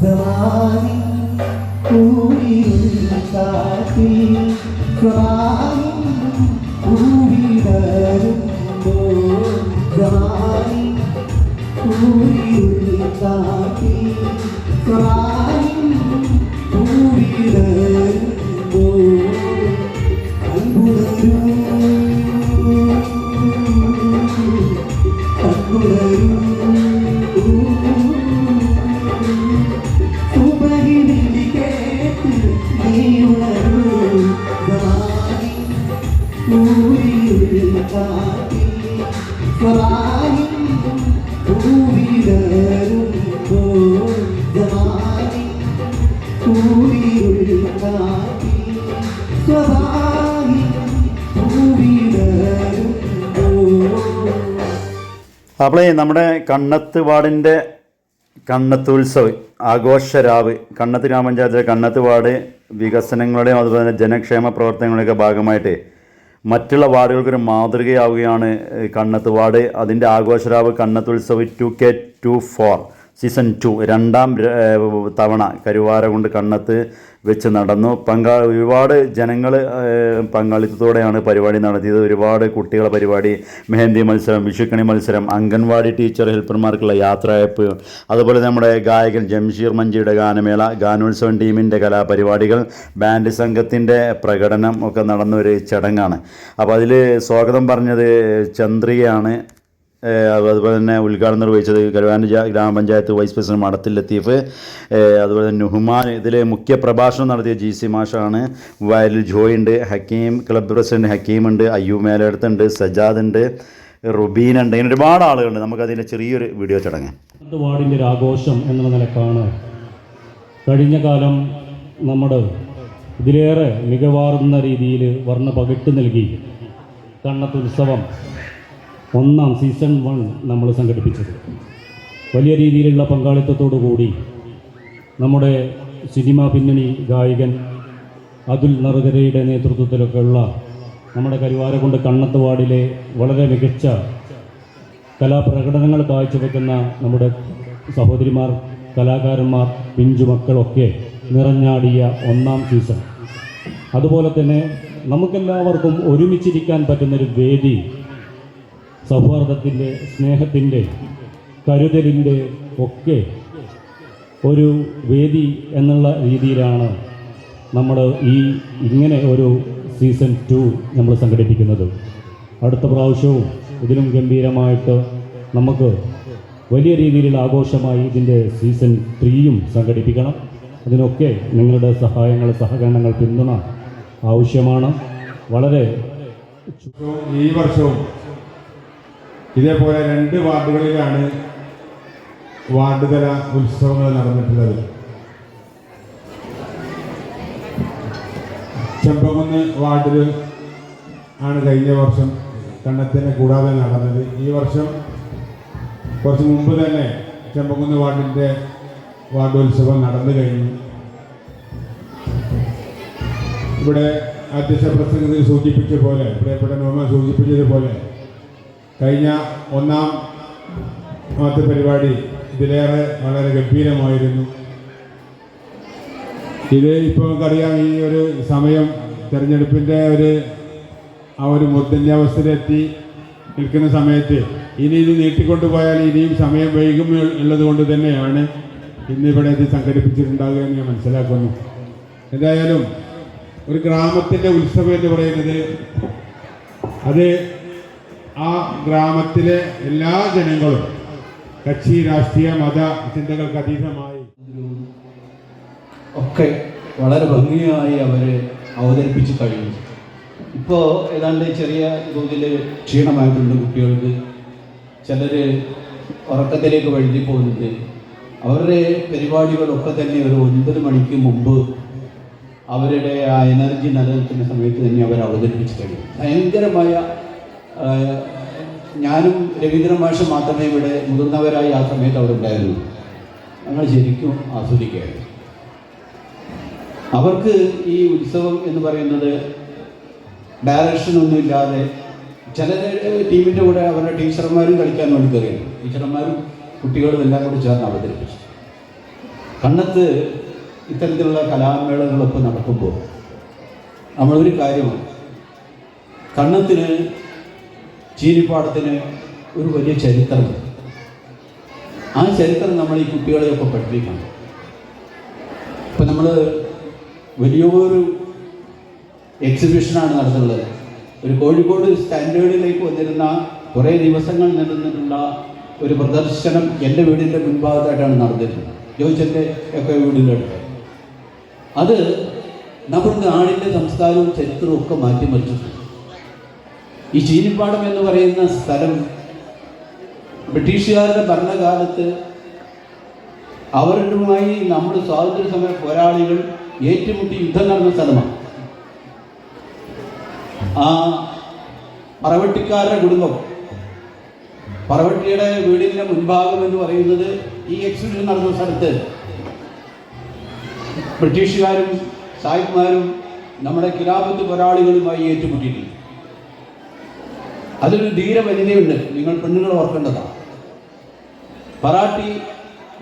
സമാനി പൂരിയിൽ കാട്ടി സമാനി പൂവിടരുമ്പോ സമാനി പൂരിയിൽ കാട്ടി അപ്പോളേ നമ്മുടെ കണ്ണത്ത് വാർഡിന്റെ കണ്ണത്ത് ഉത്സവ് ആഘോഷരാവ് കണ്ണത്ത് ഗ്രാമപഞ്ചായത്തിലെ കണ്ണത്ത് വാർഡ് വികസനങ്ങളുടെയും അതുപോലെ തന്നെ ജനക്ഷേമ പ്രവർത്തനങ്ങളുടെയൊക്കെ ഭാഗമായിട്ട് മറ്റുള്ള വാർഡുകൾക്കൊരു മാതൃകയാവുകയാണ് കണ്ണത്ത് വാർഡ് അതിന്റെ ആഘോഷരാവ് Kannath Utsav two K two four. Season two രണ്ടാം തവണ കരുവാര കൊണ്ട് കണ്ണത്ത് വെച്ച് നടന്നു. പങ്കാ ഒരുപാട് ജനങ്ങൾ പങ്കാളിത്തത്തോടെയാണ് പരിപാടി നടത്തിയത്. ഒരുപാട് കുട്ടികളെ പരിപാടി മെഹന്തി മത്സരം വിഷുക്കണി മത്സരം അംഗൻവാടി ടീച്ചർ ഹെൽപ്പർമാർക്കുള്ള യാത്രയപ്പ് അതുപോലെ നമ്മുടെ ഗായകൻ ജംഷീർ മഞ്ചിയുടെ ഗാനമേള ഗാനോത്സവം ടീമിന്റെ കലാപരിപാടികൾ ബാൻഡ് സംഘത്തിന്റെ പ്രകടനം ഒക്കെ നടന്ന ഒരു ചടങ്ങാണ്. അപ്പോൾ അതിൽ സ്വാഗതം പറഞ്ഞത് ചന്ദ്രികയാണ്. അതുപോലെ തന്നെ ഉദ്ഘാടനം നിർവഹിച്ചത് കരുവാൻ ഗ്രാമപഞ്ചായത്ത് വൈസ് പ്രസിഡന്റ് മടത്തിൽ ലത്തീഫ്. അതുപോലെ തന്നെ നുഹ്മാൻ ഇതിൽ മുഖ്യ പ്രഭാഷണം നടത്തിയ ജി സി മാഷാണ്. വയലിൽ ജോയ് ഉണ്ട് ഹക്കീം ക്ലബ് പ്രസിഡന്റ് ഹക്കീം ഉണ്ട് അയ്യൂബ് മേലടുത്തുണ്ട് സജാദ് ഉണ്ട് റുബീൻ ഉണ്ട്. ഇങ്ങനെ ഒരുപാട് ആളുകളുണ്ട്. നമുക്കതിന്റെ ചെറിയൊരു വീഡിയോ ചടങ്ങ്. വാർഡിന്റെ ഒരു ആഘോഷം എന്നുള്ള നിലക്കാണ് കഴിഞ്ഞ കാലം നമ്മുടെ ഇതിലേറെ മികവാർന്ന രീതിയിൽ വർണ പകിട്ട് നൽകി. കണ്ണത്ത് ഉത്സവം. ഒന്നാം സീസൺ വൺ നമ്മൾ സംഘടിപ്പിച്ചത്. വലിയ രീതിയിലുള്ള പങ്കാളിത്തത്തോടു കൂടി നമ്മുടെ സിനിമാ പിന്നണി ഗായകൻ അതുൽ നറുകരയുടെ നേതൃത്വത്തിലൊക്കെയുള്ള നമ്മുടെ കരുവാരക്കുണ്ട് കണ്ണത്ത് വാർഡിലെ വളരെ മികച്ച കലാപ്രകടനങ്ങൾ കാഴ്ചവെക്കുന്ന നമ്മുടെ സഹോദരിമാർ കലാകാരന്മാർ പിഞ്ചുമക്കളൊക്കെ നിറഞ്ഞാടിയ ഒന്നാം സീസൺ അതുപോലെ തന്നെ നമുക്കെല്ലാവർക്കും ഒരുമിച്ചിരിക്കാൻ പറ്റുന്നൊരു വേദി സൗഹാർദ്ദത്തിന്റെ സ്നേഹത്തിന്റെ കരുതലിന്റെ ഒക്കെ ഒരു വേദി എന്നുള്ള രീതിയിലാണ് നമ്മൾ ഈ ഇങ്ങനെ ഒരു സീസൺ ടു നമ്മൾ സംഘടിപ്പിക്കുന്നത്. അടുത്ത പ്രാവശ്യവും ഇതിലും ഗംഭീരമായിട്ട് നമുക്ക് വലിയ രീതിയിലുള്ള ആഘോഷമായി ഇതിന്റെ സീസൺ ത്രീയും സംഘടിപ്പിക്കണം. അതിനൊക്കെ നിങ്ങളുടെ സഹായങ്ങൾ സഹകരണങ്ങൾ പിന്തുണ ആവശ്യമാണ്. വളരെ ഈ വർഷവും ഇതേപോലെ രണ്ട് വാർഡുകളിലാണ് വാർഡുതല ഉത്സവങ്ങൾ നടന്നിട്ടുള്ളത്. ചെമ്പകുന്ന് വാർഡിൽ ആണ് കഴിഞ്ഞ വർഷം കണ്ണത്തിനെ കൂടാതെ നടന്നത്. ഈ വർഷം കുറച്ച് മുമ്പ് തന്നെ ചെമ്പകുന്ന് വാർഡിന്റെ വാർഡോത്സവം നടന്നു കഴിഞ്ഞു. ഇവിടെ അധ്യക്ഷ പ്രസംഗത്തിൽ സൂചിപ്പിച്ച പോലെ പ്രിയപ്പെട്ട നോമ സൂചിപ്പിച്ചതുപോലെ കഴിഞ്ഞ ഒന്നാം മാസത്തെ പരിപാടി ഇതിലേറെ വളരെ ഗംഭീരമായിരുന്നു. ഇത് ഇപ്പോൾ നമുക്കറിയാം ഈ ഒരു സമയം തിരഞ്ഞെടുപ്പിന്റെ ഒരു ആ ഒരു മുർദ്ധന്യാവസ്ഥയിലെത്തി നിൽക്കുന്ന സമയത്ത് ഇനി ഇത് നീട്ടിക്കൊണ്ടുപോയാൽ ഇനിയും സമയം വൈകും ഉള്ളതുകൊണ്ട് തന്നെയാണ് ഇന്നിവിടെ ഇത് സംഘടിപ്പിച്ചിട്ടുണ്ടാകുക എന്ന് ഞാൻ മനസ്സിലാക്കുന്നു. എന്തായാലും ഒരു ഗ്രാമത്തിന്റെ ഉത്സവം എന്ന് പറയുന്നത് അത് ആ ഗ്രാമത്തിലെ എല്ലാ ജനങ്ങളും കക്ഷി രാഷ്ട്രീയ മത ചിന്തകൾക്ക് അതീതമായി ഒക്കെ വളരെ ഭംഗിയായി അവരെ അവതരിപ്പിച്ച് കഴിഞ്ഞു. ഇപ്പോൾ ഏതാണ്ട് ചെറിയ തോതിൽ ക്ഷീണമായിട്ടുണ്ട് കുട്ടികൾക്ക്. ചിലർ ഉറക്കത്തിലേക്ക് വഴുതി പോകുന്നുണ്ട്. അവരുടെ പരിപാടികളൊക്കെ തന്നെ ഒരു ഒൻപത് മണിക്ക് മുമ്പ് അവരുടെ ആ എനർജി നിലനിൽക്കുന്ന സമയത്ത് തന്നെ അവർ അവതരിപ്പിച്ച് കഴിയും ഭയങ്കരമായ ഞാനും രവീന്ദ്രൻ മാഷ് മാത്രമേ ഇവിടെ മുതിർന്നവരായി ആ സമയത്ത് അവിടെ ഉണ്ടായിരുന്നു ഞങ്ങൾ ശരിക്കും ആസ്വദിക്കുകയായിരുന്നു. അവർക്ക് ഈ ഉത്സവം എന്ന് പറയുന്നത് ഡയറക്ഷൻ ഒന്നുമില്ലാതെ ചില ടീമിന്റെ കൂടെ അവരുടെ ടീച്ചർമാരും കളിക്കാൻ വേണ്ടി കയറിയാണ് ടീച്ചർമാരും കുട്ടികളും എല്ലാം കൂടി ചേർന്ന് അവതരിപ്പിച്ചു. കണ്ണത്ത് ഇത്തരത്തിലുള്ള കലാമേളകളൊക്കെ നടക്കുമ്പോൾ നമ്മളൊരു കാര്യമാണ്. കണ്ണത്തിന് ചീനിപ്പാടത്തിന് ഒരു വലിയ ചരിത്രമുണ്ട്. ആ ചരിത്രം നമ്മൾ ഈ കുട്ടികളെയൊക്കെ പഠിപ്പിക്കണം. ഇപ്പം നമ്മൾ വലിയൊരു എക്സിബിഷനാണ് നടത്തുന്നത്. ഒരു കോഴിക്കോട് സ്റ്റാൻഡേർഡിലേക്ക് വന്നിരുന്ന കുറേ ദിവസങ്ങൾ നിലനിന്നിട്ടുള്ള ഒരു പ്രദർശനം എന്റെ വീടിന്റെ മുൻഭാഗത്തായിട്ടാണ് നടന്നിരുന്നത്. ജോയിച്ചന്റെ ഒക്കെ വീടിന്റെ അടുത്ത്. അത് നമ്മുടെ നാടിന്റെ സംസ്കാരവും ചരിത്രവും ഒക്കെ മാറ്റിമറിച്ചിട്ടുണ്ട്. ഈ ചീനിപ്പാടം എന്ന് പറയുന്ന സ്ഥലം ബ്രിട്ടീഷുകാരുടെ ഭരണകാലത്ത് അവരുമായി നമ്മുടെ സ്വാതന്ത്ര്യ സമര പോരാളികൾ ഏറ്റുമുട്ടി യുദ്ധം നടന്ന സ്ഥലമാണ്. ആ പറവട്ടിക്കാരുടെ കുടുംബം പറവട്ടിയുടെ വീടിന്റെ മുൻഭാഗം എന്ന് പറയുന്നത് ഈ എക്സിബിഷൻ നടന്ന സ്ഥലത്ത്. ബ്രിട്ടീഷുകാരും സായിപ്പ്മാരും നമ്മുടെ കിലാപത്ത് പോരാളികളുമായി ഏറ്റുമുട്ടിയിട്ടുണ്ട്. അതിലൊരു ധീര വനിതയുണ്ട് നിങ്ങൾ പെണ്ണുങ്ങൾ ഓർക്കേണ്ടതാണ് പറാട്ടി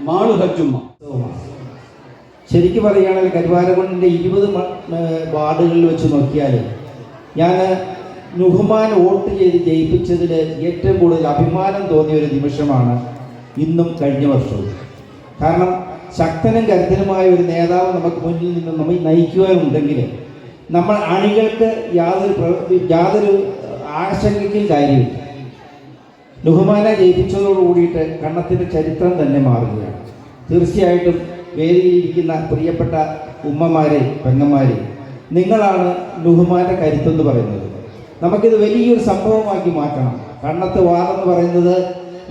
മാളു ഹജ്ജുമ്മ ശരിക്കും പറയുകയാണെങ്കിൽ കരുവാരകുണ്ടിന്റെ ഇരുപത് വാർഡുകളിൽ വെച്ച് നോക്കിയാൽ ഞാൻ നുഹ്മാൻ വോട്ട് ചെയ്ത് ജയിപ്പിച്ചതിൽ ഏറ്റവും കൂടുതൽ അഭിമാനം തോന്നിയ ഒരു നിമിഷമാണ് ഇന്നും കഴിഞ്ഞ വർഷവും. കാരണം ശക്തനും കരുത്തനുമായ ഒരു നേതാവ് നമുക്ക് മുന്നിൽ നിന്ന് നമ്മൾ നയിക്കുവാനുണ്ടെങ്കിൽ നമ്മൾ അണികൾക്ക് യാതൊരു യാതൊരു ആശങ്കയ്ക്കും കാര്യമില്ല. നുഹ്മാനെ ജയിപ്പിച്ചതോടുകൂടിയിട്ട് കണ്ണത്തിന്റെ ചരിത്രം തന്നെ മാറുകയാണ്. തീർച്ചയായിട്ടും വേദിയിലിരിക്കുന്ന പ്രിയപ്പെട്ട ഉമ്മമാരെ പെങ്ങന്മാരെ നിങ്ങളാണ് ലുഹുമാന്റെ കരുത്തെന്ന് പറയുന്നത്. നമുക്കിത് വലിയൊരു സംഭവമാക്കി മാറ്റണം. കണ്ണത്ത് വാർഡെന്ന് പറയുന്നത്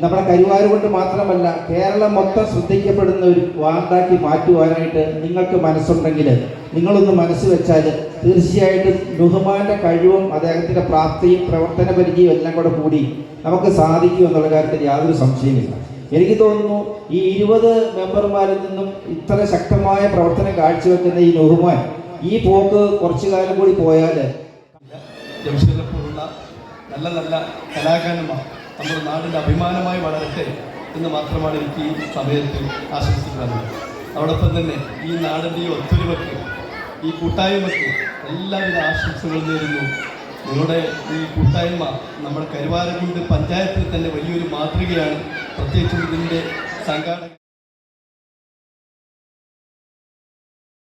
നമ്മുടെ കരുവാര് കൊണ്ട് മാത്രമല്ല കേരളം മൊത്തം ശ്രദ്ധിക്കപ്പെടുന്ന ഒരു വാർഡാക്കി മാറ്റുവാനായിട്ട് നിങ്ങൾക്ക് മനസ്സുണ്ടെങ്കിൽ നിങ്ങളൊന്ന് മനസ്സ് വെച്ചാൽ തീർച്ചയായിട്ടും ബഹുമാന്റെ കഴിവും അദ്ദേഹത്തിന്റെ പ്രാപ്തിയും പ്രവർത്തന പരിചയവും എല്ലാം കൂടെ കൂടി നമുക്ക് സാധിക്കും എന്നുള്ള കാര്യത്തിൽ യാതൊരു സംശയമില്ല എനിക്ക് തോന്നുന്നു ഈ ഇരുപത് മെമ്പർമാരിൽ നിന്നും ഇത്ര ശക്തമായ പ്രവർത്തനം കാഴ്ചവെക്കുന്ന ഈ നുഹ്മാൻ ഈ പോക്ക് കുറച്ചു കാലം കൂടി പോയാൽ നല്ല നല്ല കലാകാരന്മാർ നമ്മുടെ നാടിന്റെ അഭിമാനമായി വളരട്ടെ എന്ന് മാത്രമാണ് എനിക്ക് ഈ സമയത്ത് ആശംസിക്കാറുള്ളത് അതോടൊപ്പം തന്നെ ഈ നാടിന്റെ ഈ ഒത്തൊരുമയ്ക്ക് ഈ കൂട്ടായ്മയ്ക്ക് എല്ലാവിധ ആശംസകളും നേരുന്നു. നിങ്ങളുടെ ഈ കൂട്ടായ്മ നമ്മുടെ കരുവാരകുണ്ട് പഞ്ചായത്തിൽ തന്നെ വലിയൊരു മാതൃകയാണ്. പ്രത്യേകിച്ചും ഇതിന്റെ സംഘാടക